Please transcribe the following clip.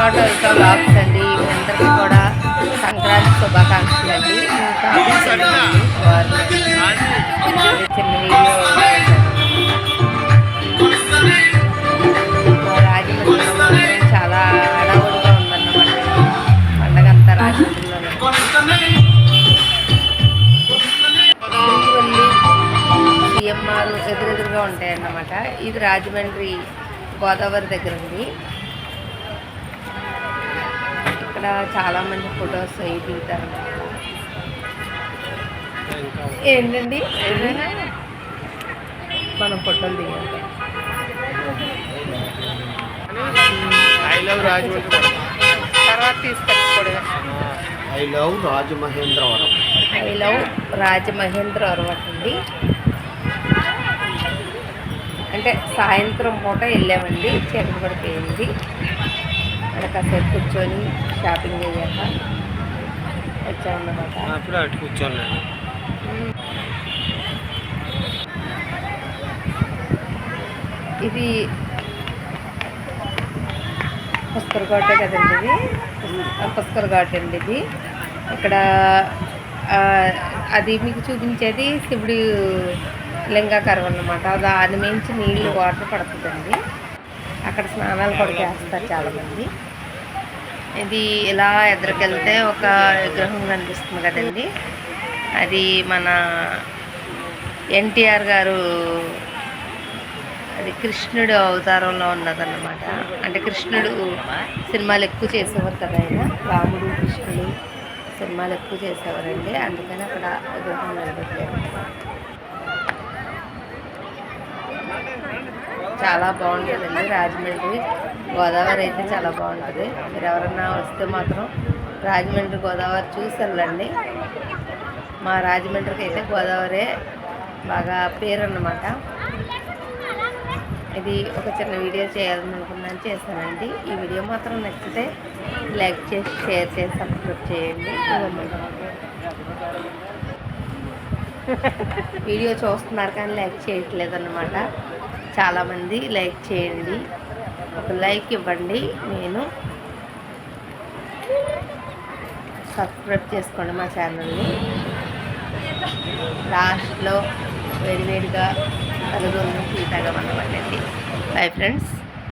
వెల్కా blogs అండి. అందరికీ కూడా సంక్రాంతి శుభాకాంక్షలు అండి. ఇంకా చిన్న వీడియో మాత్రం చాలా ఉందన్నమాట పండగ అంతా రాజమండ్రిలోనే వెళ్ళి సిఎంఆర్ ఎదురెదురుగా ఉంటాయన్నమాట. ఇది రాజమండ్రి గోదావరి దగ్గర ఉంది. ఇక్కడ చాలా మంది ఫొటోస్ అవి దిగుతారు. ఏంటండి? ఏదైనా మనం ఫోటోలు దిగాలి. ఐ లవ్ రాజమండ్రి తర్వాత తీసుకెళ్ళకూడదు I love Rajamahendravaram. I love Rajamahendravaram అండి. అంటే సాయంత్రం పూట వెళ్ళామండి. చీకటి పడిపోయింది కాసేపు కూర్చొని షాపింగ్ అయ్యాక వచ్చామన్నమాట అప్పుడు అటు కూర్చోన్నాను ఇది పుష్కర్ ఘాటే కదండి ఇది? పుష్కర్ ఘాట్ అండి ఇది. ఇక్కడ అది మీకు చూపించేది శివుడి లింగాకరం అన్నమాట. దాని మించి నీళ్ళు వాటర్ పడుతుందండి. అక్కడ స్నానాలు కూడా చేస్తారు చాలామంది. ఇది ఇలా ఎదురుకెళ్తే ఒక విగ్రహం కనిపిస్తుంది కదండి. అది మన ఎన్టీఆర్ గారు అది కృష్ణుడు అవతారంలో ఉన్నదన్నమాట. అంటే కృష్ణుడు సినిమాలు ఎక్కువ చేసేవారు కదా ఆయన. రాముడు కృష్ణుడు సినిమాలు ఎక్కువ చేసేవారండి. అందుకని అక్కడ విగ్రహం నిలబెట్టారు. చాలా బాగుంటుందండి రాజమండ్రి. గోదావరి అయితే చాలా బాగుంటుంది. మీరు ఎవరన్నా వస్తే మాత్రం రాజమండ్రి గోదావరి చూసి వెళ్ళండి. మా రాజమండ్రికి అయితే గోదావరి బాగా పేరు అన్నమాట ఇది ఒక చిన్న వీడియో చేయాలని అనుకున్నాను చేశానండి. ఈ వీడియో మాత్రం నచ్చితే లైక్ చేసి షేర్ చేసి సబ్స్క్రైబ్ చేయండి. వీడియో చూస్తున్నారు కానీ లైక్ చేయట్లేదు అన్నమాట చాలామంది లైక్ చేయండి. ఒక లైక్ ఇవ్వండి నేను. సబ్స్క్రైబ్ చేసుకోండి మా ఛానల్ని. లాస్ట్లో వేడివేడిగా కలుగున్న టీ తాగమన్నమాట బై ఫ్రెండ్స్.